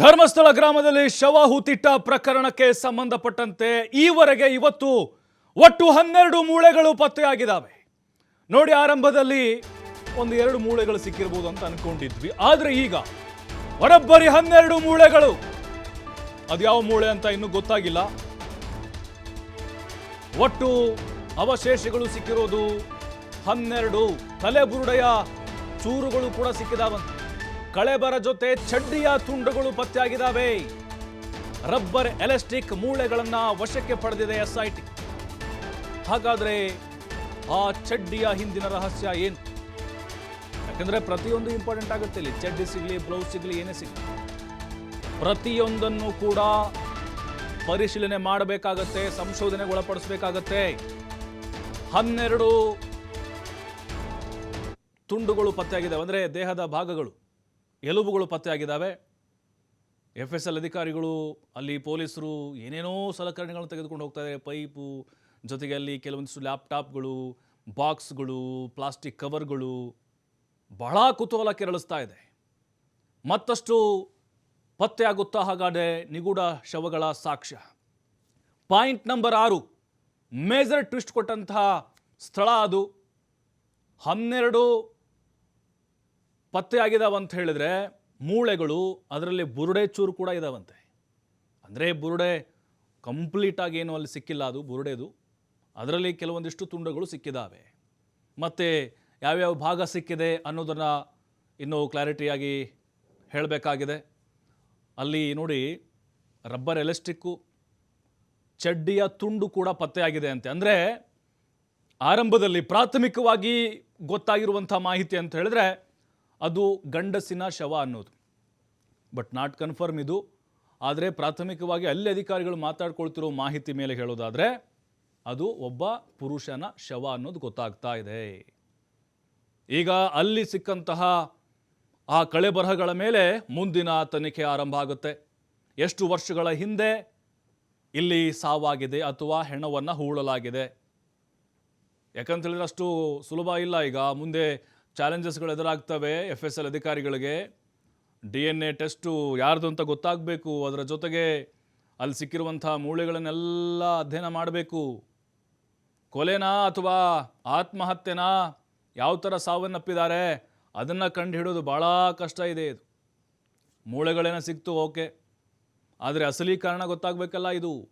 ಧರ್ಮಸ್ಥಳ ಗ್ರಾಮದಲ್ಲಿ ಶವ ಹೂತಿಟ್ಟ ಪ್ರಕರಣಕ್ಕೆ ಸಂಬಂಧಪಟ್ಟಂತೆ ಈವರೆಗೆ ಇವತ್ತು ಒಟ್ಟು ಹನ್ನೆರಡು ಮೂಳೆಗಳು ಪತ್ತೆಯಾಗಿದ್ದಾವೆ. ನೋಡಿ ಆರಂಭದಲ್ಲಿ ಒಂದು ಎರಡು ಮೂಳೆಗಳು ಸಿಕ್ಕಿರ್ಬೋದು ಅಂತ ಅನ್ಕೊಂಡಿದ್ವಿ. ಆದ್ರೆ ಈಗ ಒಡಬ್ಬರಿ ಹನ್ನೆರಡು ಮೂಳೆಗಳು. ಅದ್ಯಾವ ಮೂಳೆ ಅಂತ ಇನ್ನೂ ಗೊತ್ತಾಗಿಲ್ಲ. ಒಟ್ಟು ಅವಶೇಷಗಳು ಸಿಕ್ಕಿರೋದು ಹನ್ನೆರಡು. ತಲೆಬುರುಡೆಯ ಚೂರುಗಳು ಕೂಡ ಸಿಕ್ಕಿದಾವಂತೆ. ಕಳೆಬರ ಜೊತೆ ಚಡ್ಡಿಯ ತುಂಡುಗಳು ಪತ್ತೆಯಾಗಿದ್ದಾವೆ. ರಬ್ಬರ್ ಎಲೆಸ್ಟಿಕ್ ಮೂಳೆಗಳನ್ನ ವಶಕ್ಕೆ ಪಡೆದಿದೆ ಎಸ್ಐಟಿ. ಹಾಗಾದ್ರೆ ಆ ಚಡ್ಡಿಯ ಹಿಂದಿನ ರಹಸ್ಯ ಏನು? ಯಾಕಂದ್ರೆ ಪ್ರತಿಯೊಂದು ಇಂಪಾರ್ಟೆಂಟ್ ಆಗುತ್ತೆ ಇಲ್ಲಿ. ಚಡ್ಡಿ ಸಿಗ್ಲಿ, ಬ್ಲೌಸ್ ಸಿಗ್ಲಿ, ಏನೇ ಸಿಗ್ಲಿ. ಪ್ರತಿಯೊಂದನ್ನು ಕೂಡ ಪರಿಶೀಲನೆ ಮಾಡಬೇಕಾಗತ್ತೆ, ಸಂಶೋಧನೆಗೆ ಒಳಪಡಿಸಬೇಕಾಗತ್ತೆ. ಹನ್ನೆರಡು ತುಂಡುಗಳು ಪತ್ತೆಯಾಗಿದ್ದಾವೆ. ಅಂದರೆ ದೇಹದ ಭಾಗಗಳು. ಎಲುಬುಗಳು ಪತ್ತೆಯಾಗಿದ್ದಾವೆ. ಎಫ್ ಎಸ್ ಎಲ್ ಅಧಿಕಾರಿಗಳು, ಅಲ್ಲಿ ಪೊಲೀಸರು ಏನೇನೋ ಸಲಕರಣೆಗಳನ್ನು ತೆಗೆದುಕೊಂಡು ಹೋಗ್ತಾ ಇದ್ದಾರೆ. ಪೈಪು, ಜೊತೆಗೆ ಅಲ್ಲಿ ಕೆಲವೊಂದಿಷ್ಟು ಲ್ಯಾಪ್ಟಾಪ್ಗಳು, ಬಾಕ್ಸ್ಗಳು, ಪ್ಲಾಸ್ಟಿಕ್ ಕವರ್ಗಳು ಬಹಳ ಕುತೂಹಲ ಕೆರಳಿಸ್ತಾ ಇದೆ. ಮತ್ತಷ್ಟು ಪತ್ತೆಯಾಗುತ್ತಾ ಹಾಗಾದರೆ ನಿಗೂಢ ಶವಗಳ ಸಾಕ್ಷ್ಯ. ಪಾಯಿಂಟ್ ನಂಬರ್ ಆರು, ಮೇಜರ್ ಟ್ವಿಸ್ಟ್ ಕೊಟ್ಟಂತಹ ಸ್ಥಳ ಅದು. ಹನ್ನೆರಡು ಪತ್ತೆಯಾಗಿದ್ದಾವಂತ ಹೇಳಿದ್ರೆ ಮೂಳೆಗಳು ಅದರಲ್ಲಿ ಬುರುಡೆ ಚೂರು ಕೂಡ ಇದಾವಂತೆ. ಅಂದರೆ ಬುರುಡೆ ಕಂಪ್ಲೀಟ್ ಆಗಿ ಏನು ಅಲ್ಲಿ ಸಿಕ್ಕಿಲ್ಲ ಅದು, ಬುರುಡೆದು. ಅದರಲ್ಲಿ ಕೆಲವೊಂದಿಷ್ಟು ತುಂಡುಗಳು ಸಿಕ್ಕಿದ್ದಾವೆ ಮತ್ತು ಯಾವ್ಯಾವ ಭಾಗ ಸಿಕ್ಕಿದೆ ಅನ್ನೋದನ್ನು ಇನ್ನೂ ಕ್ಲಾರಿಟಿಯಾಗಿ ಹೇಳಬೇಕಾಗಿದೆ. ಅಲ್ಲಿ ನೋಡಿ ರಬ್ಬರ್ ಎಲೆಸ್ಟಿಕ್ಕು, ಚಡ್ಡಿಯ ತುಂಡು ಕೂಡ ಪತ್ತೆಯಾಗಿದೆ ಅಂತೆ. ಅಂದರೆ ಆರಂಭದಲ್ಲಿ ಪ್ರಾಥಮಿಕವಾಗಿ ಗೊತ್ತಾಗಿರುವಂಥ ಮಾಹಿತಿ ಅಂತ ಹೇಳಿದ್ರೆ ಅದು ಗಂಡಸಿನ ಶವ ಅನ್ನೋದು. ಬಟ್ ನಾಟ್ ಕನ್ಫರ್ಮ್ ಇದು. ಆದರೆ ಪ್ರಾಥಮಿಕವಾಗಿ ಅಲ್ಲಿ ಅಧಿಕಾರಿಗಳು ಮಾತಾಡ್ಕೊಳ್ತಿರೋ ಮಾಹಿತಿ ಮೇಲೆ ಹೇಳೋದಾದರೆ ಅದು ಒಬ್ಬ ಪುರುಷನ ಶವ ಅನ್ನೋದು ಗೊತ್ತಾಗ್ತಾ ಇದೆ. ಈಗ ಅಲ್ಲಿ ಸಿಕ್ಕಂತಹ ಆ ಕಳೆ ಬರಹಗಳ ಮೇಲೆ ಮುಂದಿನ ತನಿಖೆ ಆರಂಭ ಆಗುತ್ತೆ. ಎಷ್ಟು ವರ್ಷಗಳ ಹಿಂದೆ ಇಲ್ಲಿ ಸಾವಾಗಿದೆ ಅಥವಾ ಹೆಣವನ್ನು ಹೂಳಲಾಗಿದೆ. ಯಾಕಂತ ಹೇಳಿದ್ರೆ ಅಷ್ಟು ಸುಲಭ ಇಲ್ಲ. ಈಗ ಮುಂದೆ ಚಾಲೆಂಜಸ್ಗಳು ಎದುರಾಗ್ತವೆ ಎಫ್ ಎಸ್ ಎಲ್ ಅಧಿಕಾರಿಗಳಿಗೆ. ಡಿ ಎನ್ ಎ ಟೆಸ್ಟು ಯಾರ್ದು ಅಂತ ಗೊತ್ತಾಗಬೇಕು. ಅದರ ಜೊತೆಗೆ ಅಲ್ಲಿ ಸಿಕ್ಕಿರುವಂಥ ಮೂಳೆಗಳನ್ನೆಲ್ಲ ಅಧ್ಯಯನ ಮಾಡಬೇಕು. ಕೊಲೆನಾ ಅಥವಾ ಆತ್ಮಹತ್ಯೆನಾ? ಯಾವ ಥರ ಸಾವನ್ನಪ್ಪಿದ್ದಾರೆ? ಅದನ್ನು ಕಂಡು ಹಿಡೋದು ಭಾಳ ಕಷ್ಟ ಇದೆ ಇದು. ಮೂಳೆಗಳೇನೋ ಸಿಕ್ತು, ಓಕೆ. ಆದರೆ ಅಸಲಿ ಕಾರಣ ಗೊತ್ತಾಗಬೇಕಲ್ಲ ಇದು.